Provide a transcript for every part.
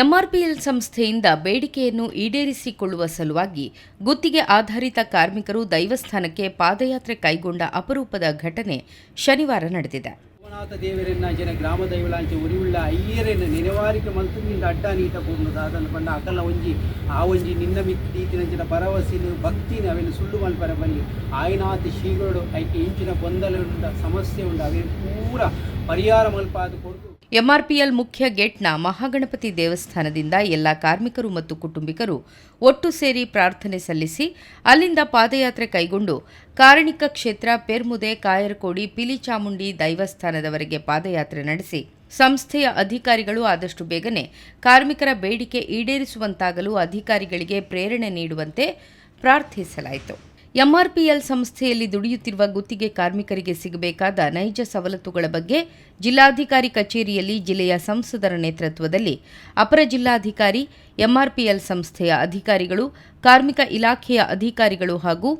MRPL ಸಂಸ್ಥೆಯಿಂದ ಬೇಡಿಕೆಯನ್ನು ಈಡೇರಿಸಿಕೊಳ್ಳುವ ಸಲುವಾಗಿ ಗುತ್ತಿಗೆ ಆಧಾರಿತ ಕಾರ್ಮಿಕರು ದೈವಸ್ಥಾನಕ್ಕೆ ಪಾದಯಾತ್ರೆ ಕೈಗೊಂಡ ಅಪರೂಪದ ಘಟನೆ ಶನಿವಾರ ನಡೆದಿದೆ. ಸೋಮನಾಥ ಜನ ಗ್ರಾಮ ದೈವಲಾಂಚ ಉರಿವುಳ್ಳ ಅಯ್ಯರನ್ನು ನೆನವಾರಿಕೆ ಮಂತುನಿಂದ ಅಡ್ಡ ನೀಟ ಪೂರ್ಣದ ಅದನ್ನು ಪಂಡ ಅಕಲ ಒಂಜಿ, ಆ ಒಂಜಿ ನಿನ್ನ ಜನ ಭಕ್ತಿನ ಅವೆಲ್ಲ ಸುಳ್ಳು ಮಲ್ಪರ ಬಲ್ಲಿ ಆಯನಾಥ ಶ್ರೀಗಳು, ಐಕೆ ಇಂಚಿನ ಗೊಂದಲ ಉಂಡ ಸಮಸ್ಯೆ ಉಂಡ ಅವೆ ಪೂರ ಎಂಆರ್ಪಿಎಲ್ ಮುಖ್ಯ ಗೇಟ್ನ ಮಹಾಗಣಪತಿ ದೇವಸ್ಥಾನದಿಂದ ಎಲ್ಲ ಕಾರ್ಮಿಕರು ಮತ್ತು ಕುಟುಂಬಿಕರು ಒಟ್ಟು ಸೇರಿ ಪ್ರಾರ್ಥನೆ ಸಲ್ಲಿಸಿ ಅಲ್ಲಿಂದ ಪಾದಯಾತ್ರೆ ಕೈಗೊಂಡು ಕಾರಣಿಕ ಕ್ಷೇತ್ರ ಪೆರ್ಮುದೆ, ಕಾಯರಕೋಡಿ, ಪಿಲಿಚಾಮುಂಡಿ ದೈವಸ್ಥಾನದವರೆಗೆ ಪಾದಯಾತ್ರೆ ನಡೆಸಿ ಸಂಸ್ಥೆಯ ಅಧಿಕಾರಿಗಳು ಆದಷ್ಟು ಬೇಗನೆ ಕಾರ್ಮಿಕರ ಬೇಡಿಕೆ ಈಡೇರಿಸುವಂತಾಗಲು ಅಧಿಕಾರಿಗಳಿಗೆ ಪ್ರೇರಣೆ ನೀಡುವಂತೆ ಪ್ರಾರ್ಥಿಸಲಾಯಿತು. ಎಂಆರ್ಪಿಎಲ್ ಸಂಸ್ಥೆಯಲ್ಲಿ ದುಡಿಯುತ್ತಿರುವ ಗುತ್ತಿಗೆ ಕಾರ್ಮಿಕರಿಗೆ ಸಿಗಬೇಕಾದ ನೈಜ ಸವಲತ್ತುಗಳ ಬಗ್ಗೆ ಜಿಲ್ಲಾಧಿಕಾರಿ ಕಚೇರಿಯಲ್ಲಿ ಜಿಲ್ಲೆಯ ಸಂಸದರ ನೇತೃತ್ವದಲ್ಲಿ ಅಪರ ಜಿಲ್ಲಾಧಿಕಾರಿ, ಎಂಆರ್ಪಿಎಲ್ ಸಂಸ್ಥೆಯ ಅಧಿಕಾರಿಗಳು, ಕಾರ್ಮಿಕ ಇಲಾಖೆಯ ಅಧಿಕಾರಿಗಳು ಹಾಗೂ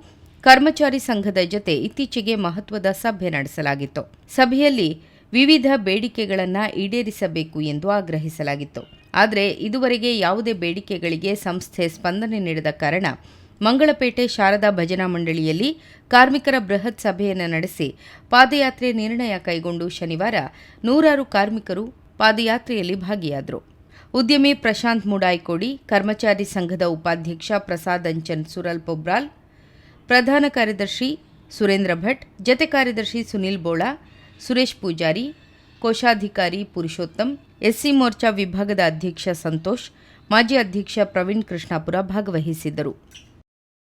ಕರ್ಮಚಾರಿ ಸಂಘದ ಜತೆ ಇತ್ತೀಚೆಗೆ ಮಹತ್ವದ ಸಭೆ ನಡೆಸಲಾಗಿತ್ತು. ಸಭೆಯಲ್ಲಿ ವಿವಿಧ ಬೇಡಿಕೆಗಳನ್ನು ಈಡೇರಿಸಬೇಕು ಎಂದು ಆಗ್ರಹಿಸಲಾಗಿತ್ತು. ಆದರೆ ಇದುವರೆಗೆ ಯಾವುದೇ ಬೇಡಿಕೆಗಳಿಗೆ ಸಂಸ್ಥೆ ಸ್ಪಂದನೆ ನೀಡದ ಕಾರಣ ಮಂಗಳಪೇಟೆ ಶಾರದಾ ಭಜನಾ ಮಂಡಳಿಯಲ್ಲಿ ಕಾರ್ಮಿಕರ ಬೃಹತ್ ಸಭೆಯನ್ನು ನಡೆಸಿ ಪಾದಯಾತ್ರೆ ನಿರ್ಣಯ ಕೈಗೊಂಡು ಶನಿವಾರ ನೂರಾರು ಕಾರ್ಮಿಕರು ಪಾದಯಾತ್ರೆಯಲ್ಲಿ ಭಾಗಿಯಾದರು. ಉದ್ಯಮಿ ಪ್ರಶಾಂತ್ ಮುಡಾಯ್ಕೋಡಿ, ಕರ್ಮಚಾರಿ ಸಂಘದ ಉಪಾಧ್ಯಕ್ಷ ಪ್ರಸಾದ್ ಅಂಚನ್ ಸುರಲ್ ಪೊಬ್ರಾಲ್, ಪ್ರಧಾನ ಕಾರ್ಯದರ್ಶಿ ಸುರೇಂದ್ರ ಭಟ್, ಜತೆ ಕಾರ್ಯದರ್ಶಿ ಸುನಿಲ್ ಬೋಳಾ, ಸುರೇಶ್ ಪೂಜಾರಿ, ಕೋಶಾಧಿಕಾರಿ ಪುರುಷೋತ್ತಮ್, ಎಸ್ಸಿ ಮೋರ್ಚಾ ವಿಭಾಗದ ಅಧ್ಯಕ್ಷ ಸಂತೋಷ್, ಮಾಜಿ ಅಧ್ಯಕ್ಷ ಪ್ರವೀಣ್ ಕೃಷ್ಣಾಪುರ ಭಾಗವಹಿಸಿದ್ದರು.